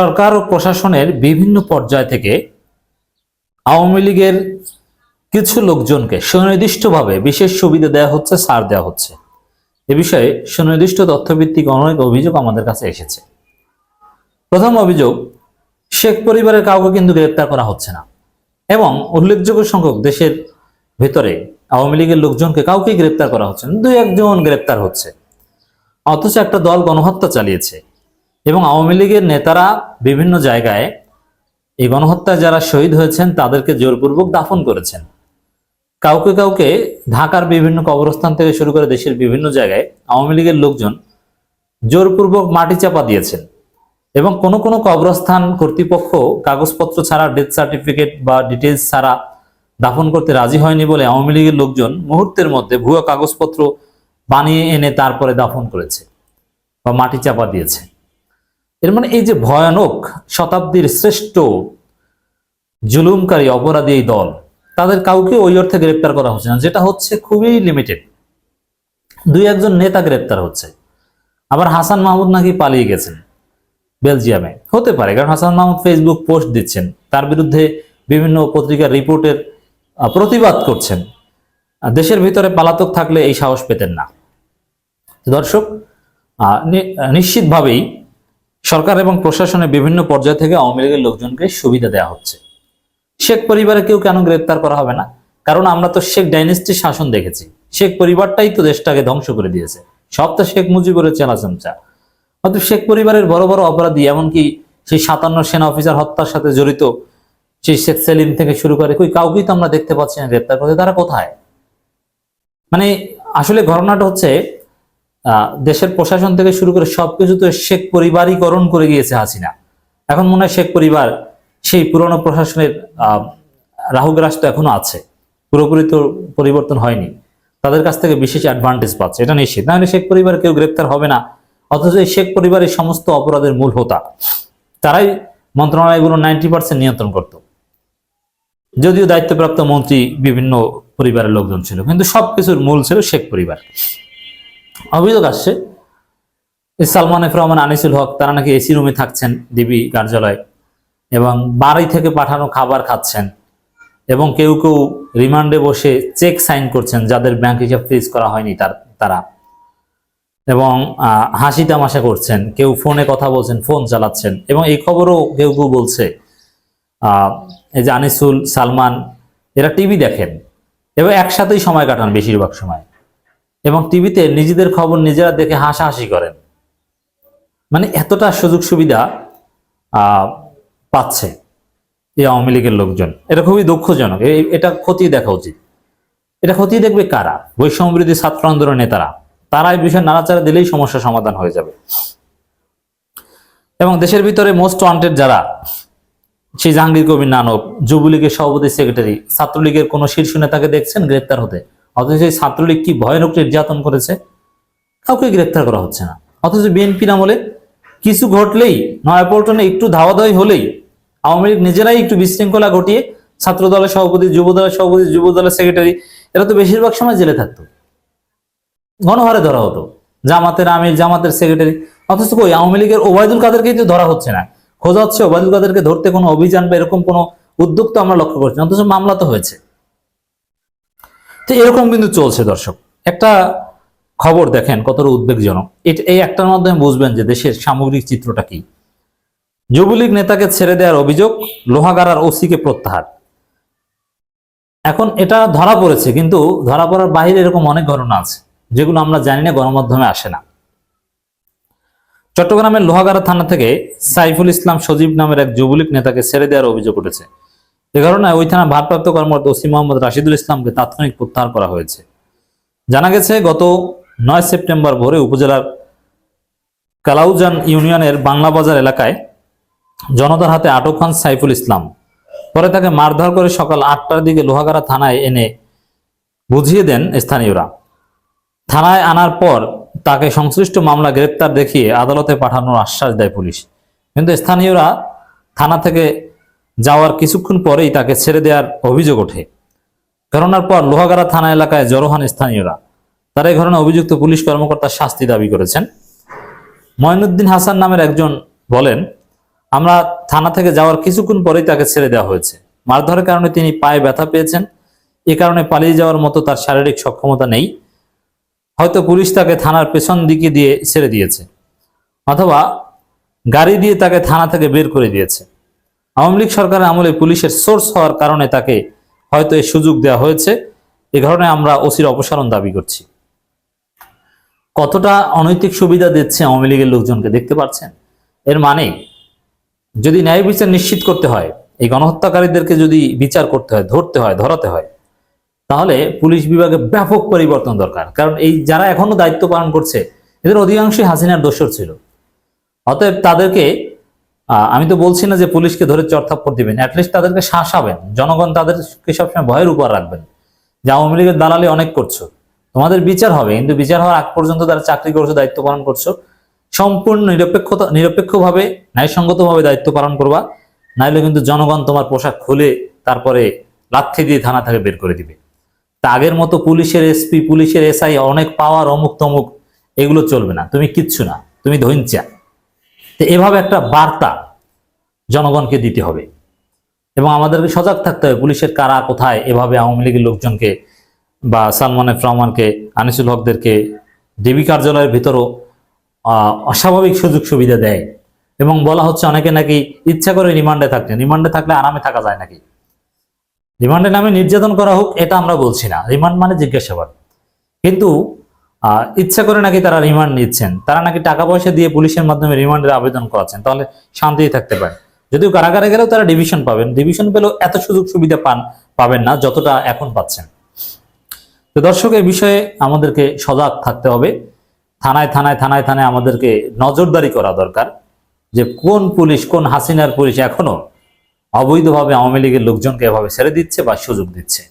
সরকার ও প্রশাসনের বিভিন্ন পর্যায় থেকে আওয়ামী লীগের কিছু লোকজনকে সুনির্দিষ্টভাবে বিশেষ সুবিধা দেওয়া হচ্ছে, ছাড় দেওয়া হচ্ছে। এ বিষয়ে সুনির্দিষ্ট তথ্যভিত্তিক অনেক অভিযোগ আমাদের কাছে এসেছে। প্রথম অভিযোগ, শেখ পরিবারের কাউকে কিন্তু গ্রেপ্তার করা হচ্ছে না এবং উল্লেখযোগ্য সংখ্যক দেশের ভেতরে আওয়ামী লীগের লোকজনকে কাউকেই গ্রেপ্তার করা হচ্ছে না। দুই একজন গ্রেপ্তার হচ্ছে। অথচ একটা দল গণহত্যা চালিয়েছে। এবং আওয়ামী লীগের নেতারা বিভিন্ন জায়গায় এই গণহত্যায় যারা শহীদ হয়েছেন, তাদেরকে জোরপূর্বক দাফন করেছেন। কাউকে কাউকে ঢাকার বিভিন্ন কবরস্থান থেকে শুরু করে দেশের বিভিন্ন জায়গায় আওয়ামী লীগের লোকজন জোরপূর্বক মাটি চাপা দিয়েছেন এবং কোনো কোনো কবরস্থান কর্তৃপক্ষ কাগজপত্র ছাড়া ডেথ সার্টিফিকেট বা ডিটেলস ছাড়া দাফন করতে রাজি হয়নি বলে আওয়ামী লীগের লোকজন মুহূর্তের মধ্যে ভুয়া কাগজপত্র বানিয়ে এনে তারপরে দাফন করেছে বা মাটি চাপা দিয়েছে। এর মানে এই যে ভয়ানক শতাব্দীর শ্রেষ্ঠ জুলুমকারী অপরাধী এই দল, তাদের কাউকে ওই অর্থে গ্রেপ্তার করা হচ্ছে না, যেটা হচ্ছে খুবই লিমিটেড দুই একজন নেতা গ্রেপ্তার হচ্ছে। আবার হাসান মাহমুদ নাকি পালিয়ে গেছেন বেলজিয়ামে। হতে পারে, কারণ হাসান মাহমুদ ফেসবুক পোস্ট দিচ্ছেন। তার বিরুদ্ধে বিভিন্ন পত্রিকার রিপোর্টের প্রতিবাদ করছেন। দেশের ভিতরে পালাতক থাকলে এই সাহস পেতেন না। দর্শক নিশ্চিতভাবেই সরকার এবং প্রশাসনের বিভিন্ন পর্যায় থেকে আওয়ামী লীগের লোকজনকে সুবিধা দেওয়া হচ্ছে। শেখ পরিবারে কেউ কেন গ্রেপ্তার করা হবে না? কারণ আমরা তো শেখ ডাইনেস্টির শাসন দেখেছি। শেখ পরিবারটাই তো দেশটাকে ধ্বংস করে দিয়েছে। সব তো শেখ মুজিবুরের চেলা চামচা অতএব শেখ পরিবারের বড় বড় অপরাধী, এমনকি সেই সাতান্ন সেনা অফিসার হত্যার সাথে জড়িত সেই শেখ সেলিম থেকে শুরু করে, কই কাউকেই তো আমরা দেখতে পাচ্ছি না গ্রেপ্তার করতে। তারা কোথায়? মানে আসলে ঘটনাটা হচ্ছে দেশের প্রশাসন থেকে শুরু করে সবকিছু তো শেখ পরিবারীকরণ করে গিয়েছে হাসিনা। এখন মনে হয় শেখ পরিবার সেই পুরনো প্রশাসনের আহ, রাহুগ্রাস তো এখনও আছে। পুরোপুরি তো পরিবর্তন হয়নি। তাদের কাছ থেকে বিশেষ অ্যাডভান্টেজ পাচ্ছে। এটা নিশ্চিত। নাহলে শেখ পরিবার কেউ গ্রেপ্তার হবে না। অথচ এই শেখ পরিবারের সমস্ত অপরাধের মূল হোতা। তারাই মন্ত্রণালয়গুলো নাইনটি পার্সেন্ট নিয়ন্ত্রণ করত। যদিও দায়িত্বপ্রাপ্ত মন্ত্রী বিভিন্ন পরিবারের লোকজন ছিল কিন্তু সবকিছুর মূল ছিল শেখ পরিবার। অভিযোগ আসছে সালমান এফ রহমান, আনিসুল হক, তারা নাকি এসি রুমে থাকছেন ডিবি কার্যালয়ে এবং বাড়ি থেকে পাঠানো খাবার খাচ্ছেন এবং কেউ কেউ রিমান্ডে বসে চেক সাইন করছেন যাদের ব্যাংক হিসাব ফ্রিজ করা হয়নি তার, তারা এবং হাসি তামাশা করছেন, কেউ ফোনে কথা বলছেন, ফোন চালাচ্ছেন এবং এই খবরও কেউ কেউ বলছে এই যে আনিসুল, সালমান, এরা টিভি দেখেন এবং একসাথেই সময় কাটান বেশিরভাগ সময়। এবং টিভিতে নিজেদের খবর নিজেরা দেখে হাসাহাসি করেন। মানে এতটা সুযোগ সুবিধা পাচ্ছে এই আওয়ামী লীগের লোকজন। এটা খুবই দুঃখজনক। এটা খতিয়ে দেখা উচিত। এটা ক্ষতি দেখবে কারা? বৈষম্য বিরোধী ছাত্র আন্দোলনের নেতারা। তারা এই বিষয়ে নাড়াচাড়া দিলেই সমস্যা সমাধান হয়ে যাবে। এবং দেশের ভিতরে মোস্ট ওয়ান্টেড যারা, সেই জাহাঙ্গীর কবির নানক, যুবলীগের সভাপতি সেক্রেটারি, ছাত্রলীগের কোনো শীর্ষ নেতাকে দেখছেন? গ্রেপ্তার হতে। অথচ সেই ছাত্রলীগ কি ভয়ানক নির্যাতন করেছে? কাউকে গ্রেপ্তার করা হচ্ছে না। অথচ বিএনপির আমলে কিছু ঘটলেই, নয়াপল্টনে একটু ধাওয়াধাওয়ি হলেই, আওয়ামী লীগ নিজেরাই একটু বিশৃঙ্খলা ঘটিয়ে ছাত্র দলের সভাপতি যুব দলের সভাপতি যুব দলের সেক্রেটারি, এরা তো বেশিরভাগ সময় জেলে থাকতো। গণহারে ধরা হতো। জামাতের আমির, জামাতের সেক্রেটারি। অথচ কই, আওয়ামী লীগের ওবায়দুল কাদেরকেই তো ধরা হচ্ছে না। খোঁজা হচ্ছে, ওবায়দুল কাদেরকে ধরতে কোনো অভিযান বা এরকম কোনো উদ্যোগ তো আমরা লক্ষ্য করছি। অথচ মামলা তো হয়েছে। তো এরকম কিন্তু চলছে, দর্শক। একটা খবর দেখেন, কতটা উদ্বেগজনক। এই একটার মাধ্যমে বুঝবেন যে দেশের সামগ্রিক চিত্রটা কি। যুবলীগ নেতাকে ছেড়ে দেওয়ার অভিযোগ লোহাগাড়ার ওসিকে প্রত্যাহার। এখন এটা ধরা পড়েছে, কিন্তু ধরা পড়ার বাইরে এরকম অনেক ঘটনা আছে, যেগুলো আমরা জানি না, গণমাধ্যমে আসে না। চট্টগ্রামের লোহাগাড়া থানা থেকে সাইফুল ইসলাম সজীব নামের এক যুবলীগ নেতাকে ছেড়ে দেওয়ার অভিযোগ উঠেছে। এ ঘটনায় ওই থানা ভারপ্রাপ্ত কর্মরত ওসি মোহাম্মদ রাশিদুল ইসলামকে তাৎক্ষণিক প্রত্যাহার করা হয়েছে। জানা গেছে, গত নয় সেপ্টেম্বর ভোরে উপজেলার কালাউজান ইউনিয়নের বাংলা বাজার এলাকায় জনতার হাতে আটক হন সাইফুল ইসলাম। পরে তাকে মারধর করে সকাল আটটার দিকে লোহাগাড়া থানায় এনে বুঝিয়ে দেন স্থানীয়রা। থানায় আনার পর তাকে সংশ্লিষ্ট মামলা গ্রেপ্তার দেখিয়ে আদালতে পাঠানোর আশ্বাস দেয় পুলিশ। কিন্তু স্থানীয়রা থানা থেকে যাওয়ার কিছুক্ষণ পরেই তাকে ছেড়ে দেওয়ার অভিযোগ ওঠে। ঘটনার পর লোহাগাড়া থানা এলাকায় জড়ো হন স্থানীয়রা। তারা এই ঘটনায় অভিযুক্ত পুলিশ কর্মকর্তার শাস্তি দাবি করেছেন। ময়নুদ্দিন হাসান নামের একজন বলেন, আমরা থানা থেকে যাওয়ার কিছুক্ষণ পরেই তাকে ছেড়ে দেওয়া হয়েছে। মারধরের কারণে তিনি পায়ে ব্যথা পেয়েছেন। এ কারণে পালিয়ে যাওয়ার মতো তার শারীরিক সক্ষমতা নেই। হয়তো পুলিশ তাকে থানার পেছন দিকে দিয়ে ছেড়ে দিয়েছে অথবা গাড়ি দিয়ে তাকে থানা থেকে বের করে দিয়েছে। আওয়ামী লীগ সরকারের আমলে পুলিশের সোর্স হওয়ার কারণে তাকে হয়তো এই সুযোগ দেওয়া হয়েছে। এ কারণে আমরা ওসির অপসারণ দাবি করছি। কতটা অনৈতিক সুবিধা দিচ্ছে আওয়ামী লীগের লোকজনকে দেখতে পাচ্ছেন? এর মানে যদি ন্যায় বিচার নিশ্চিত করতে হয়, এই গণহত্যাকারীদেরকে যদি বিচার করতে হয়, ধরতে হয়, ধরাতে হয়, তাহলে পুলিশ বিভাগে ব্যাপক পরিবর্তন দরকার। কারণ এই যারা এখনও দায়িত্ব পালন করছে, এদের অধিকাংশই হাসিনার দোষর ছিল। অতএব তাদেরকে আমি তো বলছি না যে পুলিশকে ধরে চরথাপ্পড় দিবেন অ্যাটলিস্ট তাদেরকে শাসাবেন। জনগণ তাদেরকে সবসময় ভয়ের উপর রাখবেন। যে আওয়ামী লীগের দালালি অনেক করছ। তোমাদের বিচার হবে, কিন্তু বিচার হওয়ার আগ পর্যন্ত তারা চাকরি করছ, দায়িত্ব পালন করছ। সম্পূর্ণ নিরপেক্ষতা, নিরপেক্ষভাবে, ন্যায়সঙ্গতভাবে দায়িত্ব পালন করবা। নাইলে কিন্তু জনগণ তোমার পোশাক খুলে তারপরে লাথি দিয়ে থানা থেকে বের করে দিবে। তা আগের মতো পুলিশের এসপি, পুলিশের এসআই, অনেক পাওয়ার অমুক তমুক, এগুলো চলবে না। তুমি কিচ্ছু না, তুমি ধৈঞ্চা তো এভাবে একটা বার্তা জনগণকে দিতে হবে। এবং আমাদেরকে সজাগ থাকতে হবে, পুলিশের কারা কোথায়, এভাবে আওয়ামী লীগের লোকজনকে বা সালমান রহমানকে, আনিসুল হকদেরকে ডিবি কার্যালয়ের ভিতরও অস্বাভাবিক সুযোগ সুবিধা দেয়। এবং বলা হচ্ছে অনেকে নাকি ইচ্ছা করে রিমান্ডে থাকছে রিমান্ডে থাকলে আরামে থাকা যায় নাকি? রিমান্ডের নামে নির্যাতন করা হোক, এটা আমরা বলছি না। রিমান্ড মানে জিজ্ঞাসাবাদ। কিন্তু ইচ্ছা করে নাকি তারা রিমান্ড নিচ্ছেন? তারা নাকি টাকা পয়সা দিয়ে পুলিশের মাধ্যমে রিমান্ডের আবেদন করাচ্ছেন? তাহলে শান্তিতে থাকতে পারেন যদিও কারাগারে গেলেও তারা ডিভিশন পাবেন। ডিভিশন পেলেও এত সুযোগ সুবিধা পান, পাবেন না, যতটা এখন পাচ্ছেন। তো দর্শক, এই বিষয়ে আমাদেরকে সজাগ থাকতে হবে। থানায় থানায় থানায় থানায় আমাদেরকে নজরদারি করা দরকার যে কোন পুলিশ, কোন হাসিনার পুলিশ এখনও অবৈধভাবে আওয়ামী লীগের লোকজনকে এভাবে ছেড়ে দিচ্ছে বা সুযোগ দিচ্ছে।